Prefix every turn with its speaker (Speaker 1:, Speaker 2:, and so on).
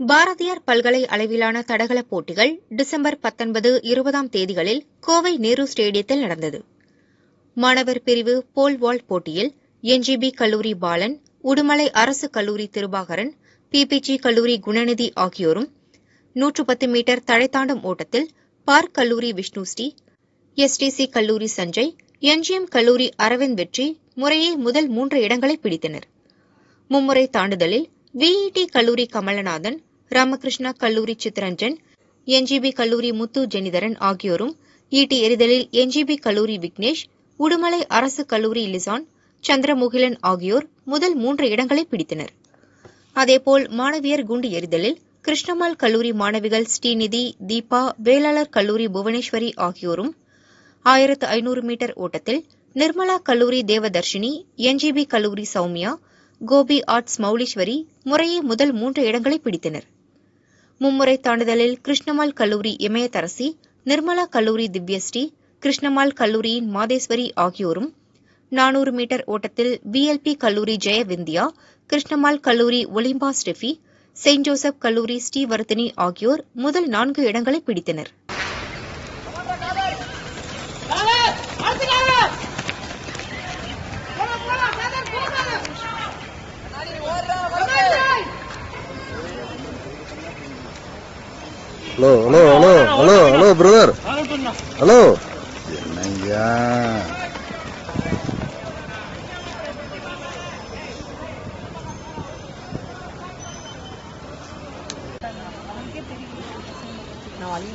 Speaker 1: பாரதியார் பல்கலை அளவிலான தடகள போட்டிகள் டிசம்பர் பத்தொன்பது இருபதாம் தேதிகளில் கோவை நேரு ஸ்டேடியத்தில் நடந்தது. மாணவர் பிரிவு போல் வால் போட்டியில் என்ஜிபி கல்லூரி பாலன் உடுமலை அரசு கல்லூரி திருபாகரன் பிபிஜி கல்லூரி குணநிதி ஆகியோரும் நூற்று பத்து மீட்டர் தழைத்தாண்டும் ஓட்டத்தில் பார்க் கல்லூரி விஷ்ணுஸ்ரீ எஸ்டிசி கல்லூரி சஞ்சய் என்ஜிஎம் கல்லூரி அரவிந்த் வெற்றி முறையே முதல் மூன்று இடங்களை பிடித்தனர். மும்முறை தாண்டுதலில் விஇடி கல்லூரி கமலநாதன் ராமகிருஷ்ணா கல்லூரி சித்ரஞ்சன் என்ஜிபி கல்லூரி முத்து ஜெனிதரன் ஆகியோரும் ஈட்டி எறிதலில் என்ஜிபி கல்லூரி விக்னேஷ் உடுமலை அரசு கல்லூரி லிசான் சந்திரமுகிலன் ஆகியோர் முதல் மூன்று இடங்களை பிடித்தனர். அதேபோல் மாணவியர் குண்டு எறிதலில் கிருஷ்ணமால் கல்லூரி மாணவிகள் ஸ்ரீநிதி தீபா வேளாளர் கல்லூரி புவனேஸ்வரி ஆகியோரும் ஆயிரத்து ஐநூறு மீட்டர் ஓட்டத்தில் நிர்மலா கல்லூரி தேவதர்ஷினி என்ஜிபி கல்லூரி சௌமியா கோபி ஆர்ட்ஸ் மௌலீஸ்வரி முறையே முதல் மூன்று இடங்களை பிடித்தனர். மும்முறை தாண்டுதலில் கிருஷ்ணமால் கல்லூரி இமயதரசி நிர்மலா கல்லூரி திவ்யஸ்ரீ கிருஷ்ணமால் கல்லூரியின் மாதேஸ்வரி ஆகியோரும் நானூறு மீட்டர் ஓட்டத்தில் விஎல்பி கல்லூரி ஜெயவிந்தியா கிருஷ்ணமால் கல்லூரி ஒலிம்பா ஸ்டெஃபி செயின்ட் ஜோசப் கல்லூரி ஸ்ரீவர்த்தினி ஆகியோர் முதல் நான்கு இடங்களை பிடித்தனர்.
Speaker 2: Hello hello hello hello hello brother hello என்னய்யா
Speaker 3: நான் வழி